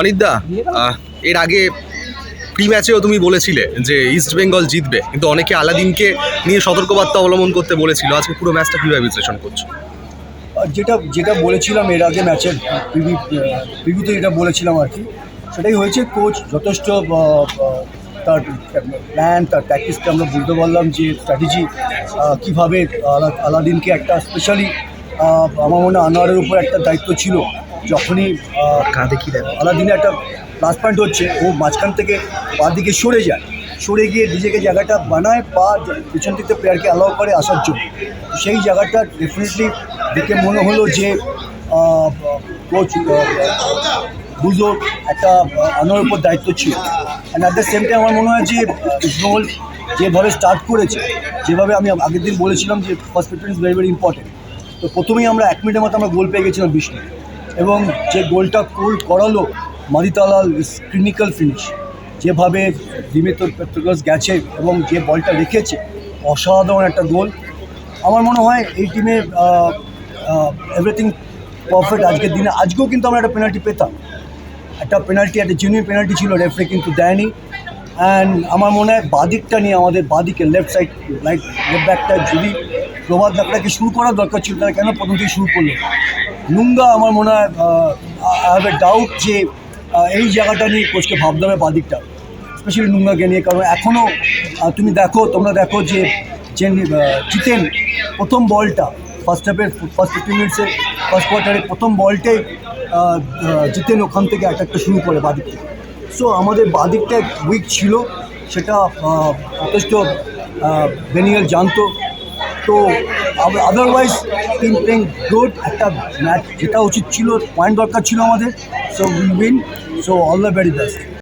অনিদ্দা এর আগে প্রি ম্যাচেও তুমি বলেছিলে যে ইস্ট বেঙ্গল জিতবে, কিন্তু অনেকে আলাদিনকে নিয়ে সতর্কবার্তা অবলম্বন করতে বলেছিল। আজকে পুরো ম্যাচটা কীভাবে বিশ্লেষণ করছ? যেটা যেটা বলেছিলাম এর আগে ম্যাচের প্রিভি প্রিভিউতে যেটা বলেছিলাম আর কি, সেটাই হয়েছে কোচ যথেষ্ট তার প্ল্যান তার ট্যাকটিক্সকে আমরা বুঝতে পারলাম যে স্ট্র্যাটেজি কীভাবে আলা- আলাদিনকে একটা স্পেশালি আমার মনে হয় আনোয়ারের উপর একটা দায়িত্ব ছিল। যখনই কাঁধে কি দেখ? আলাদিনে একটা প্লাস পয়েন্ট হচ্ছে, ও মাঝখান থেকে বাঁ দিকে সরে যায়। সরে গিয়ে নিজেকে জায়গাটা বানায় বা পিছন থেকে প্লেয়ারকে অ্যালাউ করে আসার জন্য। সেই জায়গাটা ডেফিনেটলি দেখে মনে হলো যে কোচ বুঝো একটা আনোর উপর দায়িত্ব ছিল। And at the same time আমার মনে হয় যে ইসমাউল যেভাবে স্টার্ট করেছে, যেভাবে আমি আগের দিন বলেছিলাম যে first is very very important তো প্রথমেই আমরা এক মিনিটের মতো আমরা গোল পেয়ে গেছিলাম বিষ্ণু এবং যে গোলটা গোল করালো মাদিতালাল ইস ক্লিনিক্যাল ফিনিশ যেভাবে দিমিত্র পেট্রোগাস গেছে এবং যে বলটা রেখেছে, অসাধারণ একটা গোল। আমার মনে হয় এই টিমে এভরিথিং পারফেক্ট আজকের দিনে। আজকেও কিন্তু আমরা একটা পেনাল্টি পেতাম। একটা পেনাল্টি একটা জেনুইন পেনাল্টি ছিল রেফারি কিন্তু দেয়নি। অ্যান্ড আমার মনে হয় বাদিকটা নিয়ে আমাদের বাদিকে লেফট সাইড রাইট লেফট ব্যাকটা যদি প্রভাত লাকড়াকে শুরু করার দরকার ছিল তারা কেন প্রথম থেকে শুরু করল? নুঙ্গা আমার মনে হয় ডাউট যে এই জায়গাটা নিয়ে কোচকে ভাবতে হবে বাদিকটা স্পেশালি নুঙ্গাকে নিয়ে। কারণ এখনও তুমি দেখো, তোমরা দেখো যে জিতেন প্রথম বলটা ফার্স্ট হাফের ফার্স্ট ফিফটিন মিনিটসে ফার্স্ট কোয়ার্টারে প্রথম বলটাই জিতেন ওখান থেকে অ্যাটাকটা শুরু করে বাদিক সো আমাদের বাদিকটা উইক ছিল, সেটা যথেষ্ট বেনিয়াল জানতো। তো আদারওয়াইজ টিম প্লেং গুড একটা ম্যাচ যেটা উচিত ছিল পয়েন্ট দরকার ছিল আমাদের। So win so all the very best